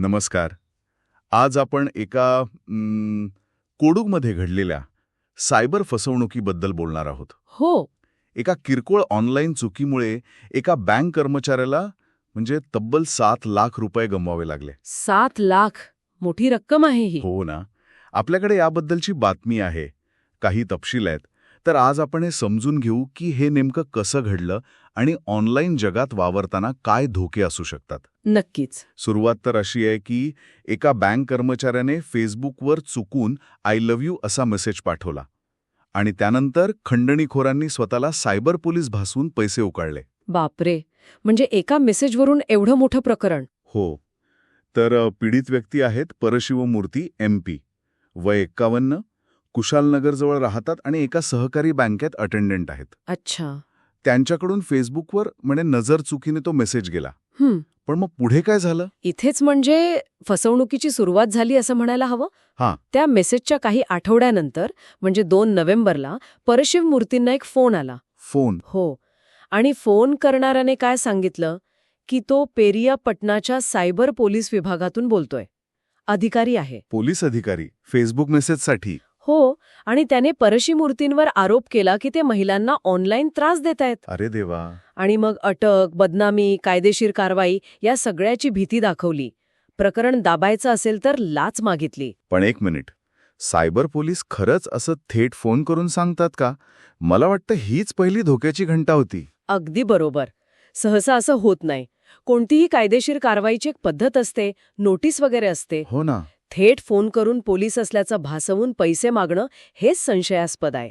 नमस्कार. आज आपण एका म, कोडूगमध्ये घडलेल्या सायबर फसवणुकीबद्दल बोलणार आहोत. हो. एका किरकोळ ऑनलाईन चुकीमुळे एका बँक कर्मचाऱ्याला म्हणजे तब्बल सात लाख रुपये गमवावे लागले. सात लाख? मोठी रक्कम आहे ही. हो ना. आपल्याकडे याबद्दलची बातमी आहे. काही तपशील आहेत. तर आज आपण हे समजून घेऊ की हे नेमकं कसं घडलं आणि ऑनलाईन जगात वावरताना काय धोके असू शकतात? नक्कीच. सुरुवात तर अशी आहे की एका बँक कर्मचाऱ्याने फेसबुकवर चुकून आय लव्ह यू असा मेसेज पाठवला आणि त्यानंतर खंडणीखोरांनी स्वतःला सायबर पोलीस भासून पैसे उकाळले. बापरे! म्हणजे एका मेसेजवरून एवढं मोठं प्रकरण? हो. तर पीडित व्यक्ती आहेत परशिवमूर्ती एम पी. वय एक्कावन्न कुशालनगरजवळ राहतात आणि एका सहकारी बँकेत अटेंडंट आहेत. अच्छा. त्यांच्याकडून फेसबुकवर म्हणे नजर चुकीने तो मेसेज गेला. पण मग पुढे काय झालं? इथेच म्हणजे फसवणुकीची सुरुवात झाली असं म्हणायला हवं? हां. त्या मेसेजच्या काही आठवड्यानंतर म्हणजे दोन नोव्हेंबरला परशिव मूर्तींना एक फोन आला. फोन. हो. आणि फोन करणाऱ्याने काय सांगितलं? की तो पेरिया पटनाच्या सायबर पोलीस विभागातून बोलतोय. अधिकारी आहे. पोलीस अधिकारी. फेसबुक मेसेजसाठी हो आणि त्याने परशी मूर्तींवर आरोप केला की ते महिलांना ऑनलाईन त्रास देत आहेत अरे देवा. आणि मग अटक बदनामी कायदेशीर कारवाई या सगळ्याची भीती दाखवली. प्रकरण दाबायचं असेल तर लाच मागितली. पण एक मिनिट. सायबर पोलीस खरंच असं थेट फोन करून सांगतात का? मला वाटतं हीच पहिली धोक्याची घंटा होती. अगदी बरोबर. सहसा असं होत नाही. कोणतीही कायदेशीर कारवाईची एक पद्धत असते नोटीस वगैरे असते. हो ना. थेट फोन करून पोलीस असल्याचं भासवून पैसे मागणं हेच संशयास्पद आहे.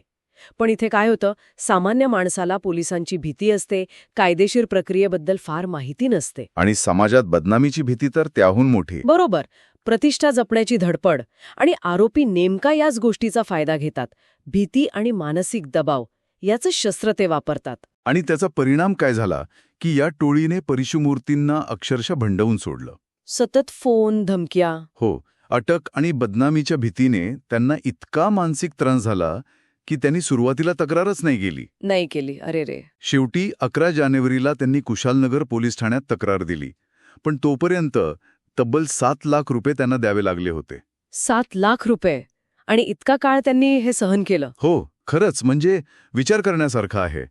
पण इथे काय होतं? सामान्य माणसाला पोलिसांची भीती असते कायदेशीर प्रक्रियेबद्दल फार माहिती नसते. आणि समाजात बदनामीची भीती तर त्याहून मोठी. बरोबर. प्रतिष्ठा जपण्याची धडपड आणि आरोपी नेमका याच गोष्टीचा फायदा घेतात. भीती आणि मानसिक दबाव याचं शस्त्र ते वापरतात. आणि त्याचा परिणाम काय झाला? की या टोळीने परिशुमूर्तींना अक्षरशः भंडवून सोडलं. सतत फोन धमक्या. हो. अटक आणि बदनामीच्या भीतीने त्यांना इतका मानसिक त्रास झाला की त्यांनी सुरुवातीला तक्रारच नाही केली. नाही केली. अरे रे. शेवटी अकरा जानेवारीला त्यांनी कुशालनगर पोलीस ठाण्यात तक्रार दिली. पण तोपर्यंत तब्बल सात लाख रुपये त्यांना द्यावे लागले होते. सात लाख रुपये? आणि इतका काळ त्यांनी हे सहन केलं? हो खरंच. म्हणजे विचार करण्यासारखं आहे.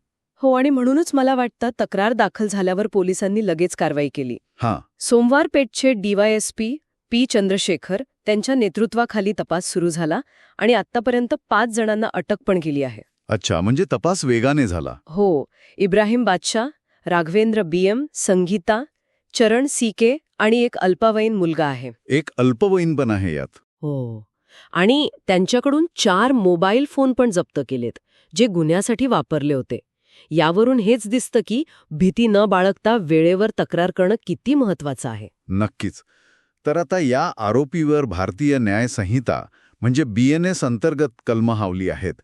हो आणि म्हणूनच मला वाटतं तक्रार दाखल झाल्यावर पोलिसांनी लगेच कारवाई केली. हां. सोमवार पेठचे डीवायएसपी पी. चंद्रशेखर त्यांच्या नेतृत्वाखाली तपास सुरू झाला आणि आत्तापर्यंत पाच जणांना अटक पण केली आहे. अच्छा म्हणजे तपास वेगाने झाला. हो इब्राहिम बादशाह राघवेंद्र बीएम संगीता चरण सीके आणि एक अल्पावयीन मुलगा आहे. एक अल्पवयीन पण आहे यात. हो आणि त्यांच्याकडून चार मोबाईल फोन पण जप्त केलेत जे गुन्ह्यासाठी वापरले होते. यावरून हेच दिसतं की भीती न बाळगता वेळेवर तक्रार करणं किती महत्वाचं आहे. नक्कीच. तर आता या आरोपीवर भारतीय न्याय संहिता म्हणजे बीएनएस अंतर्गत कलम हावली आहेत.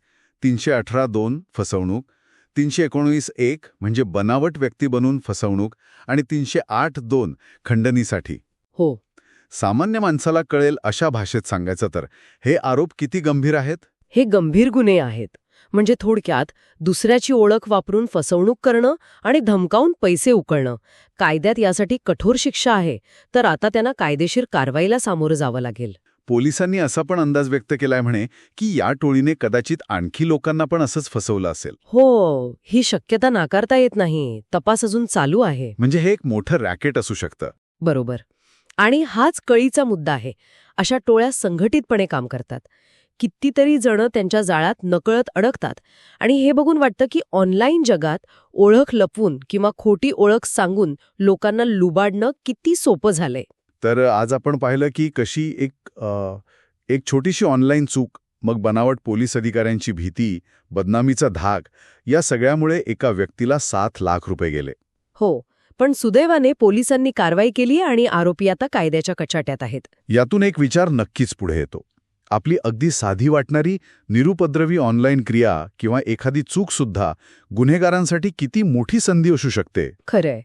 तीनशे अठरा दोन फसवणूक. तीनशे एकोणवीस एक म्हणजे बनावट व्यक्ती बनून फसवणूक. आणि तीनशे आठ दोन खंडणीसाठी. हो. सामान्य माणसाला कळेल अशा भाषेत सांगायचं तर हे आरोप किती गंभीर आहेत? हे गंभीर गुन्हे आहेत. म्हणजे थोडक्यात दुसऱ्याची ओळख वापरून फसवणूक करणं आणि धमकावून पैसे उकळणं. कायद्यात यासाठी कठोर शिक्षा आहे तर आता त्यांना कायदेशीर कारवाईला सामोरं जावं लागेल. पोलिसांनी असा पण अंदाज व्यक्त केलाय म्हणे की या टोळीने कदाचित आणखी लोकांना पण असंच फसवलं असेल. हो ही शक्यता नाकारता येत नाही तपास अजून चालू आहे. म्हणजे हे एक मोठं रॅकेट असू शकतं. बरोबर. आणि हाच कळीचा मुद्दा आहे. अशा टोळ्या संघटितपणे काम करतात. कितीतरी जण त्यांच्या जाळ्यात नकळत अडकतात. आणि हे बघून वाटतं की ऑनलाईन जगात ओळख लपवून किंवा खोटी ओळख सांगून लोकांना लुबाडणं किती सोपं झालंय. तर आज आपण पाहिलं की कशी एक अ, एक छोटीशी ऑनलाईन चूक मग बनावट पोलीस अधिकाऱ्यांची भीती बदनामीचा धाक या सगळ्यामुळे एका व्यक्तीला सात लाख रुपये गेले. हो पण सुदैवाने पोलिसांनी कारवाई केली आणि आरोपी आता कायद्याच्या कचाट्यात आहेत. यातून एक विचार नक्कीच पुढे येतो. आपली अगदी साधी वाटणारी निरुपद्रवी ऑनलाईन क्रिया किंवा एखादी चूकसुद्धा गुन्हेगारांसाठी किती मोठी संधी असू शकते? खरंय.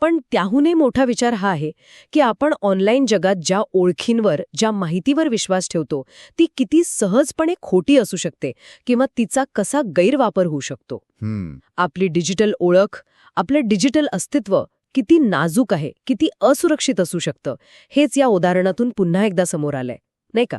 पण त्याहूनही मोठा विचार हा आहे की आपण ऑनलाईन जगात ज्या ओळखींवर ज्या माहितीवर विश्वास ठेवतो ती किती सहजपणे खोटी असू शकते किंवा तिचा कसा गैरवापर होऊ शकतो. आपली डिजिटल ओळख आपलं डिजिटल अस्तित्व किती नाजूक आहे किती असुरक्षित असू शकतं हेच या उदाहरणातून पुन्हा एकदा समोर आलंय नाही का?